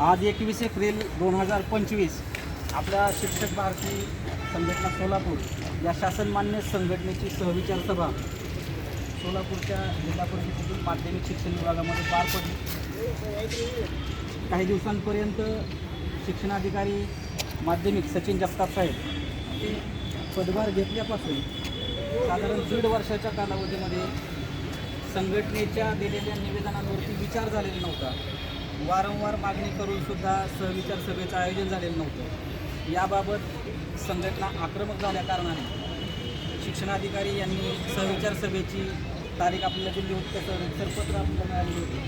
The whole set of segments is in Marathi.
आज एकवीस एप्रिल दोन हजार पंचवीस. आपल्या शिक्षक भारती संघटना सोलापूर या शासनमान्य संघटनेची सहविचार सभा. सोलापूरच्या जिल्हा परिषदेतील माध्यमिक शिक्षण विभागामध्ये पार पडली. काही दिवसांपर्यंत शिक्षणाधिकारी माध्यमिक सचिन जगताप साहेब ते पदभार घेतल्यापासून साधारण दीड वर्षाच्या कालावधीमध्ये संघटनेच्या दिलेल्या निवेदनांवरती विचार झालेला नव्हता. वारंवार मागणी करूनसुद्धा सहविचार सभेचं आयोजन झालेलं नव्हतं. याबाबत संघटना आक्रमक झाल्या कारणाने शिक्षणाधिकारी यांनी सहविचार सभेची तारीख आपल्याला दिली होती. त्याचं रितसरपत्र आपल्याला मिळालेली होती.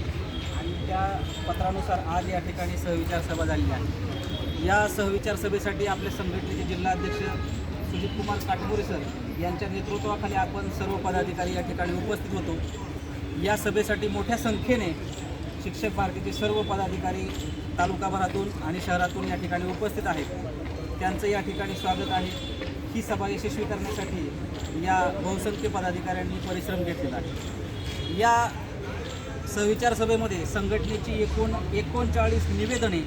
आणि त्या पत्रानुसार आज या ठिकाणी सहविचार सभा झालेली आहे. या सहविचार सभेसाठी आपल्या संघटनेचे जिल्हाध्यक्ष सुजित कुमार काटमोरे सर यांच्या नेतृत्वाखाली आपण सर्व पदाधिकारी या ठिकाणी उपस्थित होतो. या सभेसाठी मोठ्या संख्येने शिक्षक भारतीचे सर्व पदाधिकारी तालुकाभरातून आणि शहरातून या ठिकाणी उपस्थित आहेत. त्यांचं या ठिकाणी स्वागत आहे. ही सभा यशस्वी करण्यासाठी या बहुसंख्य पदाधिकाऱ्यांनी परिश्रम घेतलेला आहे. या सविचार सभेमध्ये संघटनेची एकूण एकोणचाळीस निवेदने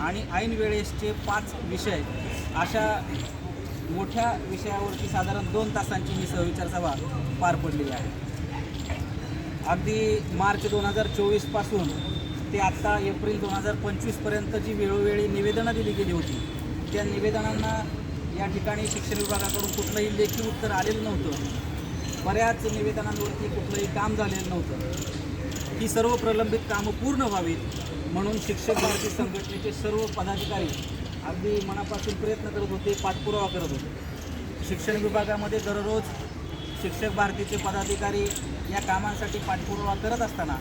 आणि ऐन वेळेसचे पाच विषय अशा मोठ्या विषयावरती साधारण दोन तासांची ही सहविचार सभा पार पडलेली आहे. अगदी मार्च दोन हजार चोवीसपासून ते आत्ता एप्रिल दोन हजार पंचवीसपर्यंत जी वेळोवेळी निवेदनं दिली गेली होती त्या निवेदनांना या ठिकाणी शिक्षण विभागाकडून कुठलंही लेखी उत्तर आलेलं नव्हतं. बऱ्याच निवेदनांवरती कुठलंही काम झालेलं नव्हतं. ही सर्व प्रलंबित कामं पूर्ण व्हावीत म्हणून शिक्षक भारती संघटनेचे सर्व पदाधिकारी अगदी मनापासून प्रयत्न करत होते पाठपुरावा करत होते. शिक्षण विभागामध्ये दररोज शिक्षक भारतीचे पदाधिकारी या कामांसाठी पाठपुरावा करत असताना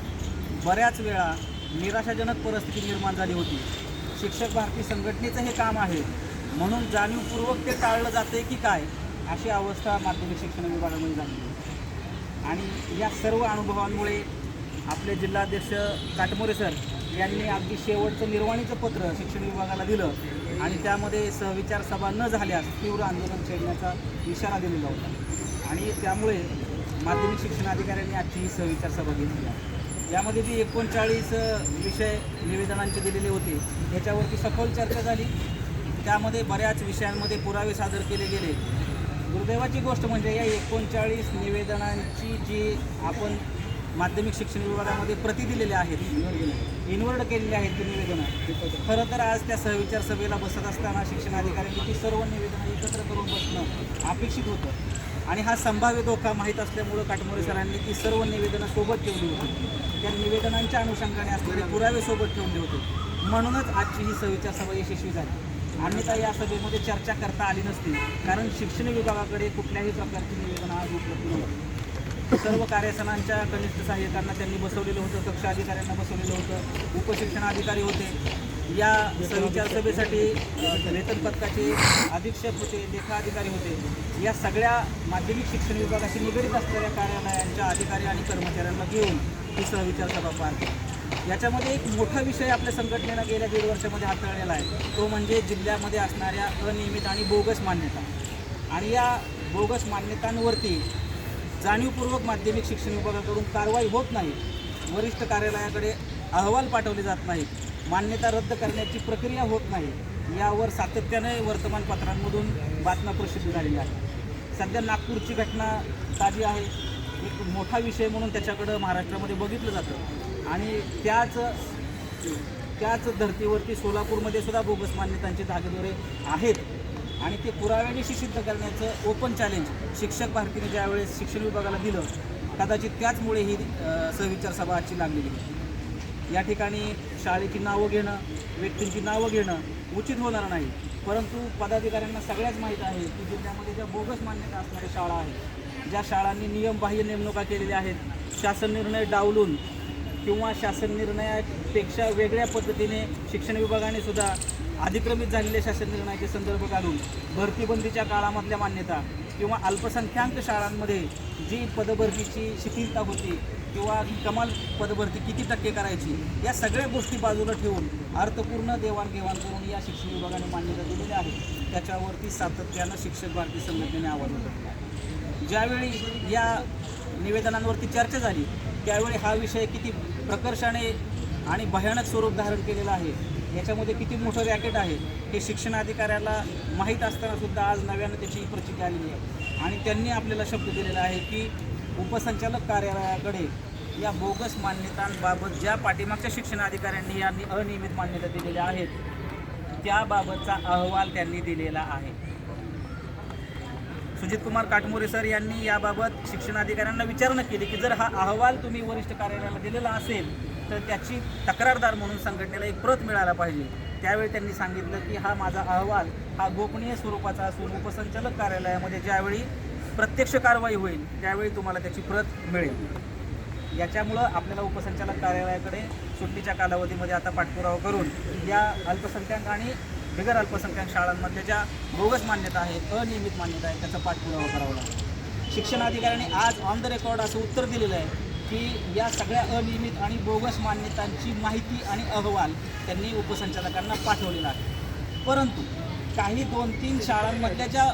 बऱ्याच वेळा निराशाजनक परिस्थिती निर्माण झाली होती. शिक्षक भारती संघटनेचं हे काम आहे म्हणून जाणीवपूर्वक ते टाळलं जाते की काय अशी अवस्था माध्यमिक शिक्षण विभागामध्ये झाली. होती आणि या सर्व अनुभवांमुळे आपले जिल्हाध्यक्ष काटमोरे सर यांनी अगदी शेवटचं निर्वाणीचं पत्र शिक्षण विभागाला दिलं. आणि त्यामध्ये सहविचार सभा न झाल्यास तीव्र आंदोलन छेडण्याचा इशारा दिलेला होता. आणि त्यामुळे माध्यमिक शिक्षणाधिकाऱ्यांनी आजची ही सहविचार सभा घेतली आहे. यामध्ये जी एकोणचाळीस विषय निवेदनांचे दिलेले होते याच्यावरती सखोल चर्चा झाली. त्यामध्ये बऱ्याच विषयांमध्ये पुरावे सादर केले गेले. दुर्दैवाची गोष्ट म्हणजे या एकोणचाळीस निवेदनांची जी आपण माध्यमिक शिक्षण विभागामध्ये प्रति दिलेल्या आहेत. इन्वर्ड केलेली आहेत ती निवेदनं. खरं तर आज त्या सहविचार सभेला बसत असताना शिक्षणाधिकाऱ्यांनी ती सर्व निवेदनं एकत्र करून बसणं अपेक्षित होतं. आणि हा संभाव्य धोका माहीत असल्यामुळं काटमोरे सरांनी ती सर्व निवेदनं सोबत ठेवली होती. त्या निवेदनांच्या अनुषंगाने असलेले पुरावे सोबत ठेवले होते. म्हणूनच आजची ही सहविचार सभा यशस्वी झाली. अन्यथा या सभेमध्ये चर्चा करता आली नसती कारण शिक्षण विभागाकडे कुठल्याही प्रकारची निवेदनं आज उपलब्ध नव्हती. सर्व कार्यसनांच्या कनिष्ठ सहाय्यकांना त्यांनी बसवलेलं होतं कक्ष अधिकाऱ्यांना बसवलेलं होतं उपशिक्षण अधिकारी होते. या सविचार सभेसाठी वेतन पथकाचे अधीक्षक होते लेखाधिकारी होते. या सगळ्या माध्यमिक शिक्षण विभागाशी निगडीत असलेल्या कार्यालयांच्या अधिकारी आणि कर्मचाऱ्यांना घेऊन ही सहविचार सभा पार याच्यामध्ये एक मोठा विषय आपल्या संघटनेनं गेल्या दीड वर्षामध्ये हाताळलेला आहे. तो म्हणजे जिल्ह्यामध्ये असणाऱ्या अनियमित आणि बोगस मान्यता. आणि या बोगस मान्यतांवरती जाणीवपूर्वक माध्यमिक शिक्षण विभागाकडून कारवाई होत नाही. वरिष्ठ कार्यालयाकडे अहवाल पाठवले जात नाहीत. मान्यता रद्द करण्याची प्रक्रिया होत नाही. यावर सातत्याने वर्तमानपत्रांमधून बातम्या प्रसिद्ध झालेल्या आहेत. सध्या नागपूरची घटना ताजी आहे. एक मोठा विषय म्हणून त्याच्याकडं महाराष्ट्रामध्ये बघितलं जातं. आणि त्याच त्याच धर्तीवरती सोलापूरमध्ये सुद्धा बोगस मान्यतांचे धागेदोरे आहेत. आणि ते पुराव्यानिशी सिद्ध करण्याचं ओपन चॅलेंज शिक्षक भारतीने ज्यावेळेस शिक्षण विभागाला दिलं कदाचित त्याचमुळे ही सविचार सहविचार सभा आजची लागलेली आहे या ठिकाणी शाळेची नावं घेणं व्यक्तींची नावं घेणं उचित होणार नाही. परंतु पदाधिकाऱ्यांना सगळ्याच माहीत आहे की जिल्ह्यामध्ये ज्या बोगस मान्यता असणाऱ्या शाळा आहेत ज्या शाळांनी नियमबाह्य नेमणुका केलेल्या आहेत शासन निर्णय डावलून किंवा शासन निर्णयापेक्षा वेगळ्या पद्धतीने शिक्षण विभागाने सुद्धा अधिक्रमित झालेल्या शासन निर्णयाचे संदर्भ काढून भरतीबंदीच्या काळामधल्या मान्यता किंवा अल्पसंख्याक शाळांमध्ये जी पदभरतीची शिथिलता होती किंवा कमाल पदभरती किती टक्के करायची या सगळ्या गोष्टी बाजूला ठेवून अर्थपूर्ण देवाणघेवाण करून या शिक्षण विभागाने मान्यता दिलेली आहे. त्याच्यावरती सातत्यानं शिक्षक भारती संघटनेने आवाज उठवला आहे. ज्यावेळी या निवेदनांवरती चर्चा झाली त्यावेळी हा विषय किती प्रकर्षाने आणि भयानक स्वरूप धारण केलेला आहे याच्यामध्ये किती मोठं रॅकेट आहे हे शिक्षण अधिकाऱ्याला माहीत असताना सुद्धा आज नव्यानं त्याची प्रचिती आलेली आहे. आणि त्यांनी आपल्याला शब्द दिलेला आहे की उपसंचालक कार्यालयाकडे या बोगस मान्यतांबाबत ज्या पाठीमागच्या शिक्षण अधिकाऱ्यांनी या अनियमित मान्यता दिलेल्या आहेत त्याबाबतचा अहवाल त्यांनी दिलेला आहे. सुजित कुमार काटमोरे सर यांनी याबाबत शिक्षणाधिकाऱ्यांना विचारणा केली की जर हा अहवाल तुम्ही वरिष्ठ कार्यालयाला दिलेला असेल तर त्याची तक्रारदार म्हणून संघटनेला एक प्रत मिळायला पाहिजे. त्यावेळी त्यांनी सांगितलं की हा माझा अहवाल हा गोपनीय स्वरूपाचा असून उपसंचालक कार्यालयामध्ये ज्यावेळी प्रत्यक्ष कारवाई होईल त्यावेळी तुम्हाला त्याची प्रत मिळेल. याच्यामुळं आपल्याला उपसंचालक कार्यालयाकडे सुट्टीच्या कालावधीमध्ये आता पाठपुरावा करून या अल्पसंख्याक आणि बिगर अल्पसंख्याक शाळांमधल्या ज्या बोगस मान्यता आहे अनियमित मान्यता आहे त्याचा पाठपुरावा करावा लागेल शिक्षणाधिकाऱ्यांनी आज ऑन द रेकॉर्ड असं उत्तर दिलेलं आहे. की या सगळ्या अनियमित आणि बोगस मान्यतांची माहिती आणि अहवाल त्यांनी उपसंचालकांना पाठवलेला आहे. परंतु काही दोन तीन शाळांमधल्या ज्या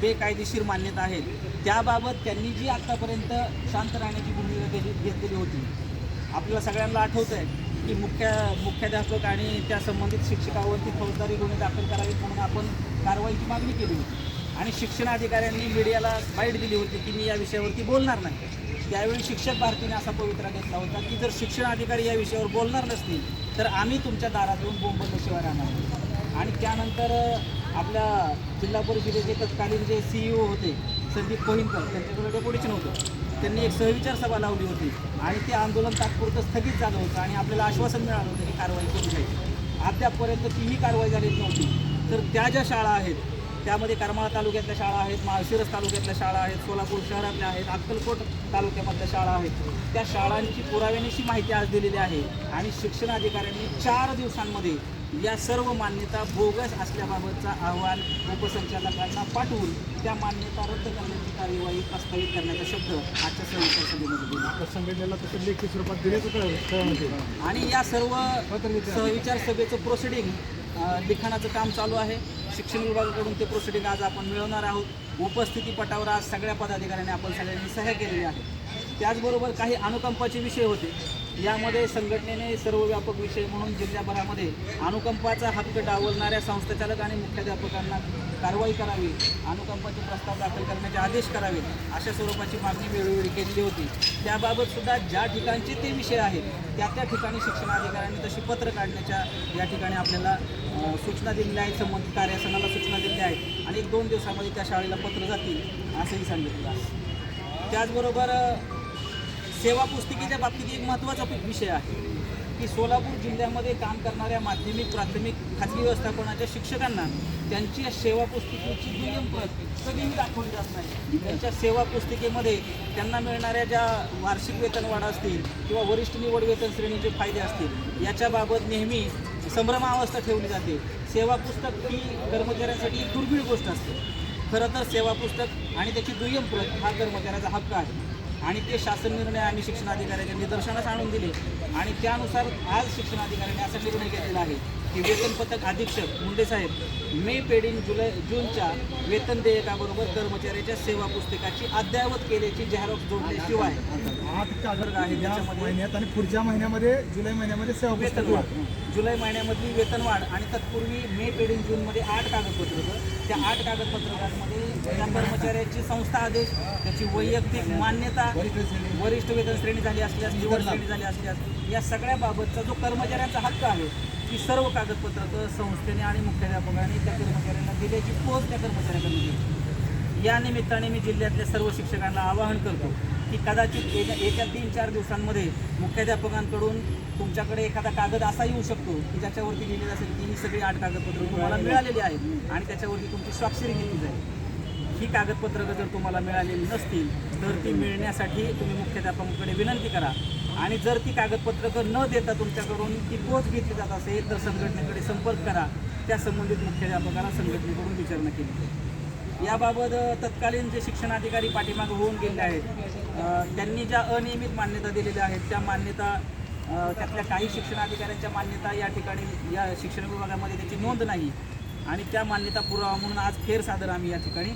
बेकायदेशीर मान्यता आहेत त्याबाबत त्यांनी जी आत्तापर्यंत शांत राहण्याची भूमिका घेतलेली होती आपल्याला सगळ्यांना आठवतं आहे की मुख्य मुख्याध्यापक आणि त्या संबंधित शिक्षकावरती फौजदारी गुन्हे दाखल करावेत म्हणून आपण कारवाईची मागणी केली होती. आणि शिक्षण अधिकाऱ्यांनी मीडियाला बाईट दिली होती की मी या विषयावरती बोलणार नाही. त्यावेळी शिक्षक भारतीने असा पवित्रा घेतला होता की जर शिक्षण अधिकारी या विषयावर बोलणार नसतील तर आम्ही तुमच्या दारात येऊन बोंबलल्याशिवाय राहणार आणि त्यानंतर आपल्या जिल्हा परिषदेचे तत्कालीन जे सी होते संदीप कोहिनकर त्यांच्याकडे डेप्युटेशन होतं. त्यांनी एक सहविचार सभा लावली होती आणि ते आंदोलन तात्पुरतं स्थगित झालं होतं आणि आपल्याला आश्वासन मिळालं होतं की कारवाई करू जाईल अद्यापपर्यंत तीही कारवाई झालेली नव्हती. तर त्या ज्या शाळा आहेत त्यामध्ये करमाळा तालुक्यातल्या शाळा आहेत माळशिरस तालुक्यातल्या शाळा आहेत सोलापूर शहरातल्या आहेत अक्कलकोट तालुक्यामधल्या शाळा आहेत. त्या शाळांची पुराव्यानिशी माहिती आज दिलेली आहे आणि शिक्षण अधिकाऱ्यांनी चार दिवसांमध्ये या सर्व मान्यता बोगस असल्याबाबतचा अहवाल उपसंचालकांना पाठवून त्या मान्यता रद्द करण्याची कार्यवाही प्रस्तावित करण्याचा शब्द आजच्या सहविचार सभेमध्ये दिला. संघटनेला तसं लेखी स्वरूपात दिल्याचं आणि या सर्व सहविचार सभेचं प्रोसिडिंग लिखाणाचं काम चालू आहे. शिक्षण विभागाकडून ते प्रोसिडिंग आज आपण मिळवणार आहोत. उपस्थिती पटावर आज सगळ्या पदाधिकाऱ्यांनी आपण सगळ्यांनी सह्या केलेली आहे त्याचबरोबर काही अनुकंपाचे विषय होते. यामध्ये संघटनेने सर्वव्यापक विषय म्हणून जिल्ह्याभरामध्ये अनुकंपाचा हक्क डावलणाऱ्या संस्थाचालक आणि मुख्याध्यापकांना कारवाई करावी अनुकंपाचे प्रस्ताव दाखल करण्याचे आदेश करावेत अशा स्वरूपाची मागणी वेळोवेळी केलेली होती. त्याबाबत सुद्धा ज्या ठिकाणचे ते विषय आहेत त्या त्या ठिकाणी शिक्षणाधिकाऱ्यांनी तशी पत्र काढण्याच्या या ठिकाणी आपल्याला सूचना दिलेल्या आहेत. संबंधित कार्यासनाला सूचना दिलेल्या आहेत आणि एक दोन दिवसामध्ये त्या शाळेला पत्र जातील असंही सांगितलं त्याचबरोबर सेवा पुस्तिकेच्या बाबतीत एक महत्त्वाचा विषय आहे. की सोलापूर जिल्ह्यामध्ये काम करणाऱ्या माध्यमिक प्राथमिक खाजगी व्यवस्थापनाच्या शिक्षकांना त्यांची या सेवा पुस्तिकेची दुय्यम प्रत कधीही दाखवली जात नाही. त्यांच्या सेवा पुस्तिकेमध्ये त्यांना मिळणाऱ्या ज्या वार्षिक वेतनवाढ असतील किंवा वरिष्ठ निवड वेतन श्रेणीचे फायदे असतील याच्याबाबत नेहमी संभ्रमावस्था ठेवली जाते. सेवा पुस्तक ही कर्मचाऱ्यांसाठी एक दुर्मिळ गोष्ट असते. खरं तर सेवा पुस्तक आणि त्याची दुय्यम प्रत हा कर्मचाऱ्याचा हक्क आहे. आणि ते शासन निर्णय आम्ही शिक्षणाधिकाऱ्याच्या निदर्शनास आणून दिले आणि त्यानुसार आज शिक्षणाधिकाऱ्यांनी असा निर्णय घेतलेला आहे की वेतन पथक अधीक्षक मुंडे साहेब मे पेडिंग जुलै जूनच्या वेतन देयकाबरोबर कर्मचाऱ्याच्या सेवा पुस्तकाची अद्ययावत केल्याची जाहिरात जोडल्याशिवाय आहे त्याच्यामध्ये. महिन्यात आणि पुढच्या महिन्यामध्ये जुलै महिन्यामध्ये सेवा पुस्तक वेतनवाढ जुलै महिन्यामधली वेतनवाढ आणि तत्पूर्वी मे पेडिंग जूनमध्ये आठ कागदपत्र होतं त्या आठ कागदपत्रांमध्ये त्या कर्मचाऱ्याची संस्था आदेश त्याची वैयक्तिक मान्यता वरिष्ठ वेतन श्रेणी झाली असल्यास निवड श्रेणी झाली असल्यास या सगळ्या बाबतचा जो कर्मचाऱ्यांचा हक्क आहे ती सर्व कागदपत्र संस्थेने आणि मुख्याध्यापकाने त्या कर्मचाऱ्यांना दिल्याची पोच त्या कर्मचाऱ्याकडे दिली या निमित्ताने मी जिल्ह्यातल्या सर्व शिक्षकांना आवाहन करतो की कदाचित येत्या येत्या तीन चार दिवसांमध्ये मुख्याध्यापकांकडून तुमच्याकडे एखादा कागद असा येऊ शकतो की ज्याच्यावरती लिहिलेलं असेल की ही सगळी आठ कागदपत्र तुम्हाला मिळालेली आहेत आणि त्याच्यावरती तुमची स्वाक्षरी घेतली जाईल. ही कागदपत्रं जर तुम्हाला मिळालेली नसतील तर ती मिळण्यासाठी तुम्ही मुख्याध्यापकांकडे विनंती करा. आणि जर ती कागदपत्रकं न देता तुमच्याकडून ती पोच घेतली जात असेल तर संघटनेकडे संपर्क करा. त्या संबंधित मुख्याध्यापकाला संघटनेकडून विचारणा केली जाईल. याबाबत तत्कालीन जे शिक्षणाधिकारी पाठीमागे होऊन गेले आहेत त्यांनी ज्या अनियमित मान्यता दिलेल्या आहेत त्या मान्यता त्यातल्या काही शिक्षणाधिकाऱ्यांच्या मान्यता या ठिकाणी या शिक्षण विभागामध्ये त्याची नोंद नाही आणि त्या मान्यता पुरावा म्हणून आज फेरसादर आम्ही या ठिकाणी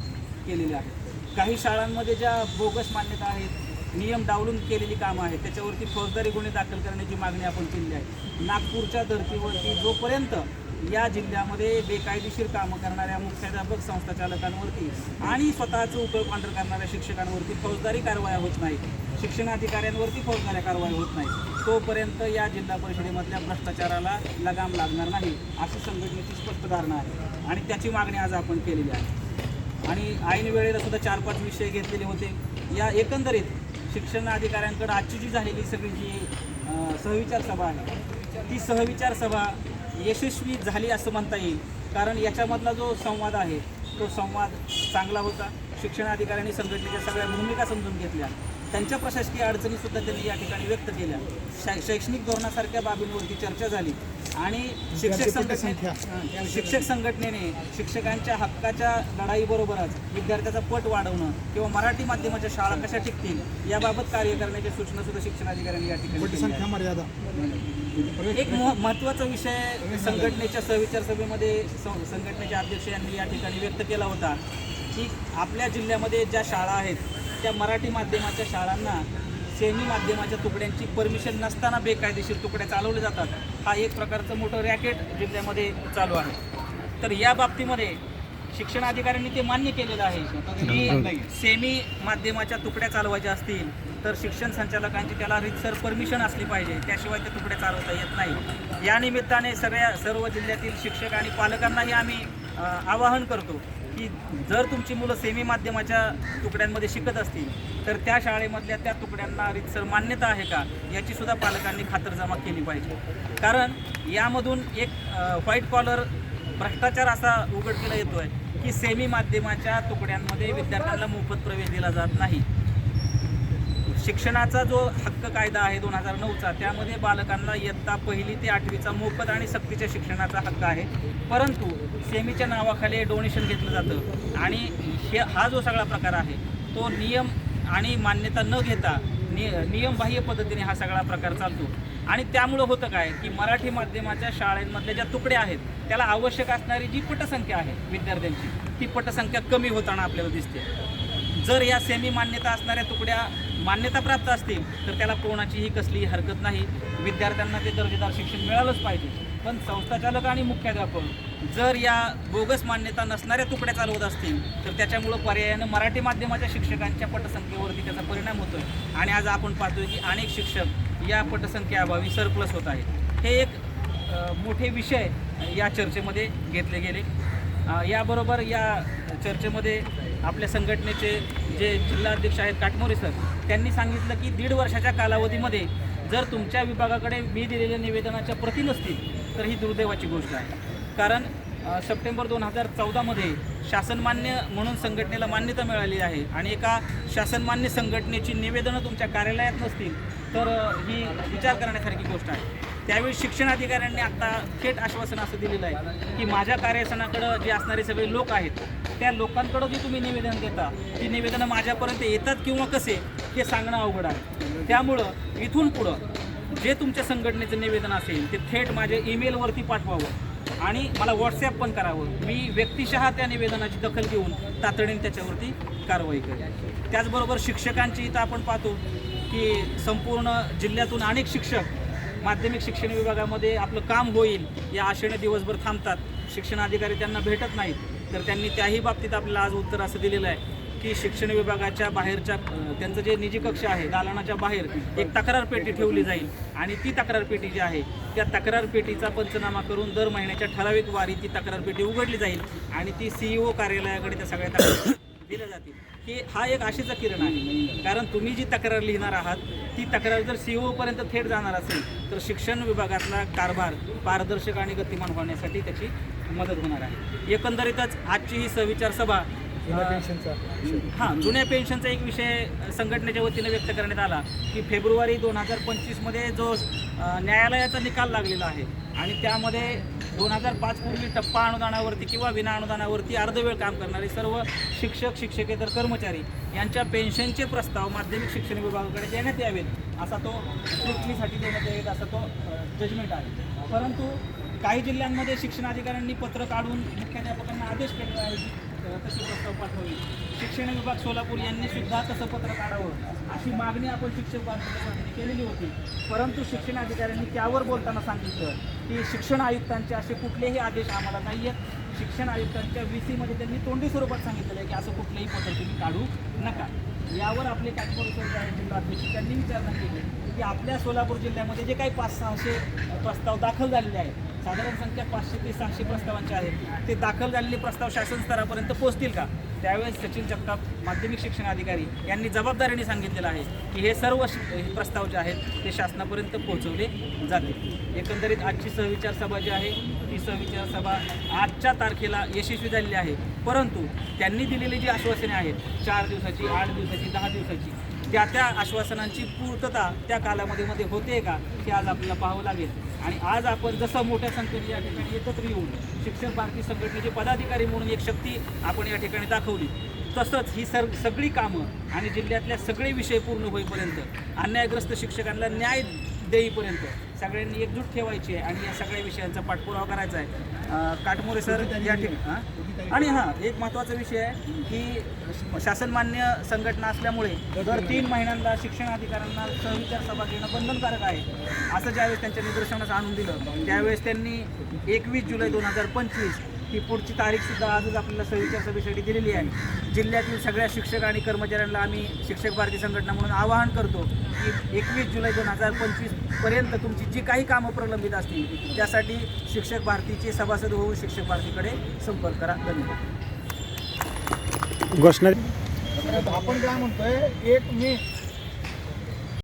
केलेले आहे काही शाळांमध्ये ज्या बोगस मान्यता आहेत नियम डावलून केलेली कामं आहेत त्याच्यावरती फौजदारी गुन्हे दाखल करण्याची मागणी आपण केलेली आहे. नागपूरच्या धर्तीवरती जोपर्यंत या जिल्ह्यामध्ये बेकायदेशीर कामं करणाऱ्या मुख्याध्यापक संस्थाचालकांवरती आणि स्वतःचं उकळपांढर करणाऱ्या शिक्षकांवरती फौजदारी कारवाया होत नाही. शिक्षणाधिकाऱ्यांवरती फौजदारी कारवाई होत नाही. तोपर्यंत या जिल्हा परिषदेमधल्या भ्रष्टाचाराला लगाम लागणार नाही अशी संघटनेची स्पष्ट धारणा आहे. आणि त्याची मागणी आज आपण केलेली आहे. आणि ऐन वेळेला सुद्धा चार पाच विषय घेतलेले होते. या एकंदरीत शिक्षण अधिकाऱ्यांकडे आजची जी झालेली सगळी जी सहविचार सभा आहे ती सहविचार सभा यशस्वी झाली असं म्हणता येईल. कारण याच्यामधला जो संवाद आहे तो संवाद चांगला होता. शिक्षणाधिकाऱ्यांनी संघटनेच्या सगळ्या भूमिका समजून घेतल्या. त्यांच्या प्रशासकीय अडचणीसुद्धा त्यांनी या ठिकाणी व्यक्त केल्या. शै शैक्षणिक धोरणासारख्या बाबींवरती चर्चा झाली. आणि शिक्षक संघटने शिक्षक संघटनेने शिक्षकांच्या हक्काच्या लढाईबरोबरच विद्यार्थ्याचा पट वाढवणं किंवा मराठी माध्यमाच्या शाळा कशा टिकतील याबाबत कार्य करण्याच्या सूचना सुद्धा शिक्षणाधिकाऱ्यांनी या ठिकाणी एक मह- महत्त्वाचा विषय संघटनेच्या सहविचार सभेमध्ये संघटनेचे अध्यक्ष यांनी या ठिकाणी व्यक्त केला होता की आपल्या जिल्ह्यामध्ये ज्या शाळा आहेत त्या मराठी माध्यमाच्या शाळांना सेमी माध्यमाच्या तुकड्यांची परमिशन नसताना बेकायदेशीर तुकड्या चालवल्या जातात. हा एक प्रकारचं मोठं रॅकेट जिल्ह्यामध्ये चालू आहे. तर या बाबतीमध्ये शिक्षण अधिकाऱ्यांनी ते मान्य केलेलं आहे की सेमी माध्यमाच्या तुकड्या चालवायच्या असतील तर शिक्षण संचालकांची त्याला रितसर परमिशन असली पाहिजे. त्याशिवाय त्या तुकड्या चालवता येत नाही. या निमित्ताने सगळ्या सर्व जिल्ह्यातील शिक्षक आणि पालकांनाही आम्ही आवाहन करतो की जर तुमची मुलं सेमी माध्यमाच्या तुकड्यांमध्ये शिकत असतील तर त्या शाळेमधल्या त्या तुकड्यांना रितसर मान्यता आहे का? याची सुद्धा पालकांनी खातरजमा केली पाहिजे. कारण यामधून एक व्हाईट कॉलर भ्रष्टाचार असा उघडकीला येतोय की सेमी माध्यमाच्या तुकड्यांमध्ये विद्यार्थ्यांना मोफत प्रवेश दिला जात नाही. शिक्षणाचा जो हक्क कायदा आहे दोन हजार नऊचा त्यामध्ये बालकांना इयत्ता पहिली ते आठवीचा मोफत आणि सक्तीच्या शिक्षणाचा हक्क आहे. परंतु सेमीच्या नावाखाली डोनेशन घेतलं जातं. आणि हे हा जो सगळा प्रकार आहे तो नियम आणि मान्यता न घेता नि नियमबाह्य पद्धतीने हा सगळा प्रकार चालतो. आणि त्यामुळं होतं काय की मराठी माध्यमाच्या शाळांमधल्या ज्या तुकड्या आहेत त्याला आवश्यक असणारी जी पटसंख्या आहे विद्यार्थ्यांची ती पटसंख्या कमी होताना आपल्याला दिसते. जर या सेमी मान्यता असणाऱ्या तुकड्या मान्यता प्राप्त असतील तर त्याला कोणाचीही कसलीही हरकत नाही. विद्यार्थ्यांना ते दर्जेदार शिक्षण मिळालंच पाहिजे. पण संस्थाचालक आणि मुख्याध्यापक जर या बोगस मान्यता नसणाऱ्या तुकड्या चालवत असतील तर त्याच्यामुळं पर्यायानं मराठी माध्यमाच्या शिक्षकांच्या पटसंख्येवरती त्याचा परिणाम होतोय. आणि आज आपण पाहतोय की अनेक शिक्षक या पटसंख्येअभावी सरप्लस होत आहेत. हे एक मोठे विषय या चर्चेमध्ये घेतले गेले. याबरोबर या चर्चेमध्ये आपल्या संघटनेचे जे जिल्हाध्यक्ष आहेत काटमोरे सर त्यांनी सांगितलं की दीड वर्षाच्या कालावधीमध्ये जर तुमच्या विभागाकडे मी दिलेल्या निवेदनाच्या प्रती नसतील तर ही दुर्दैवाची गोष्ट आहे. कारण सप्टेंबर दोन हजार चौदामध्ये शासनमान्य म्हणून संघटनेला मान्यता मिळाली आहे आणि एका शासनमान्य संघटनेची निवेदनं तुमच्या कार्यालयात नसतील तर ही विचार करण्यासारखी गोष्ट आहे. त्यावेळी शिक्षण अधिकाऱ्यांनी आता थेट आश्वासन असं दिलेलं आहे की माझ्या कार्यासनाकडं जे असणारे सगळे लोक आहेत त्या लोकांकडं जे तुम्ही निवेदन देता ती निवेदनं माझ्यापर्यंत येतात किंवा कसे हे सांगणं अवघड आहे. त्यामुळं इथून पुढं जे तुमच्या संघटनेचं निवेदन असेल ते थेट माझ्या ईमेलवरती पाठवावं आणि मला व्हॉट्सॲप पण करावं. मी व्यक्तिशः त्या निवेदनाची दखल घेऊन तातडीने त्याच्यावरती कारवाई करेन. त्याचबरोबर शिक्षकांची इथं आपण पाहतो की संपूर्ण जिल्ह्यातून अनेक शिक्षक माध्यमिक शिक्षण विभागामध्ये आपलं काम होईल या आशेने दिवसभर थांबतात. शिक्षण अधिकारी त्यांना भेटत नाहीत तर त्यांनी त्याही बाबतीत आपल्याला आज उत्तर असं दिलेलं आहे की शिक्षण विभागाच्या बाहेरच्या त्यांचं जे निजी कक्ष आहे दालनाच्या बाहेर एक तक्रार पेटी ठेवली जाईल. आणि ती तक्रार पेटी जी आहे त्या तक्रार पेटीचा पंचनामा करून दर महिन्याच्या ठराविक वारी ती तक्रार पेटी उघडली जाईल. आणि ती सीईओ कार्यालयाकडे त्या सगळ्या तक्रार दिल्या जातील की हा एक आशेचा किरण आहे कारण तुम्ही जी तक्रार लिहिणार आहात ती तक्रार जर सी पर्यंत थेट जाणार असेल तर शिक्षण विभागातला कारभार पारदर्शक आणि गतिमान होण्यासाठी त्याची मदत होणार आहे एकंदरीतच आजची ही सविचार सभा. हां जुन्या पेन्शनचा एक विषय संघटनेच्या वतीने व्यक्त करण्यात आला की फेब्रुवारी दोन हजार पंचवीसमध्ये जो न्यायालयाचा निकाल लागलेला आहे आणि त्यामध्ये दोन हजार पाच पूर्वी टप्पा अनुदानावरती किंवा विना अनुदानावरती अर्धवेळ काम करणारे सर्व शिक्षक शिक्षकेतर कर्मचारी यांच्या पेन्शनचे प्रस्ताव माध्यमिक शिक्षण विभागाकडे देण्यात यावेत. असा तो कृतीसाठी देण्यात यावेत असा तो जजमेंट आहे. परंतु काही जिल्ह्यांमध्ये शिक्षणाधिकाऱ्यांनी पत्र काढून मुख्याध्यापकांना आदेश केलेला आहे. की प्रस्ताव पाठवावे शिक्षण विभाग सोलापूर यांनी सुद्धा तसं पत्र काढावं अशी मागणी आपण शिक्षक बांधवांनी केलेली होती. परंतु शिक्षण अधिकाऱ्यांनी त्यावर बोलताना सांगितलं की शिक्षण आयुक्तांचे असे कुठलेही आदेश आम्हाला नाही आहेत. शिक्षण आयुक्तांच्या व्ही सीमध्ये त्यांनी तोंडी स्वरूपात सांगितलेलं आहे की असं कुठलंही पत्र तुम्ही काढू नका. यावर आपले काटकोर सर आहेत जिल्हाध्यक्ष त्यांनी विचारणा केली की आपल्या सोलापूर जिल्ह्यामध्ये जे काही पाच सहाशे प्रस्ताव दाखल झालेले आहेत साधारण संख्या पाचशे ते सहाशे प्रस्तावांचे आहेत. ते दाखल झालेले प्रस्ताव शासन स्तरापर्यंत पोहोचतील का? त्यावेळेस सचिन जगताप माध्यमिक शिक्षण अधिकारी यांनी जबाबदारीने सांगितलेलं आहे की हे सर्व हे प्रस्ताव जे आहेत ते शासनापर्यंत पोहोचवले जातील. एकंदरीत आजची सहविचार सभा जी आहे ती सभा आजच्या तारखेला यशस्वी झालेली आहे. परंतु त्यांनी दिलेली जी आश्वासने आहेत चार दिवसाची आठ दिवसाची दहा दिवसाची त्या त्या आश्वासनांची पूर्तता त्या कालावधीमध्ये होते का हे आज आपल्याला पाहावं लागेल. आणि आज आपण जसं मोठ्या संख्येने या ठिकाणी एकत्र येऊन शिक्षक भारती संघटनेचे पदाधिकारी म्हणून एक शक्ती आपण या ठिकाणी दाखवली तसंच ही सर सगळी कामं आणि जिल्ह्यातल्या सगळे विषय पूर्ण होईपर्यंत अन्यायग्रस्त शिक्षकांना न्याय देईपर्यंत सगळ्यांनी एकजूट ठेवायची आहे आणि या सगळ्या विषयांचा पाठपुरावा करायचा आहे. काटमोरे सर या ठिकाणी हां? आणि हां एक महत्त्वाचा विषय आहे की शासनमान्य संघटना असल्यामुळे दर तीन महिन्यांना शिक्षण अधिकाऱ्यांना सहविचार सभा घेणं बंधनकारक आहे. असं ज्यावेळेस त्यांच्या निदर्शनास आणून दिलं त्यावेळेस त्यांनी एकवीस जुलै दोन हजार पंचवीस ही पुढची तारीखसुद्धा आजच आपल्याला सहविचार सभेसाठी दिलेली आहे. जिल्ह्यातील सगळ्या शिक्षक आणि कर्मचाऱ्यांना आम्ही शिक्षक भारती संघटना म्हणून आवाहन करतो की एकवीस जुलै दोन हजार पंचवीसपर्यंत तुमची जी काही कामं प्रलंबित असतील त्यासाठी शिक्षक भारतीचे सभासद होऊन शिक्षक भारतीकडे संपर्क करा. धन्यवाद. घोषणा आपण काय म्हणतोय एक मे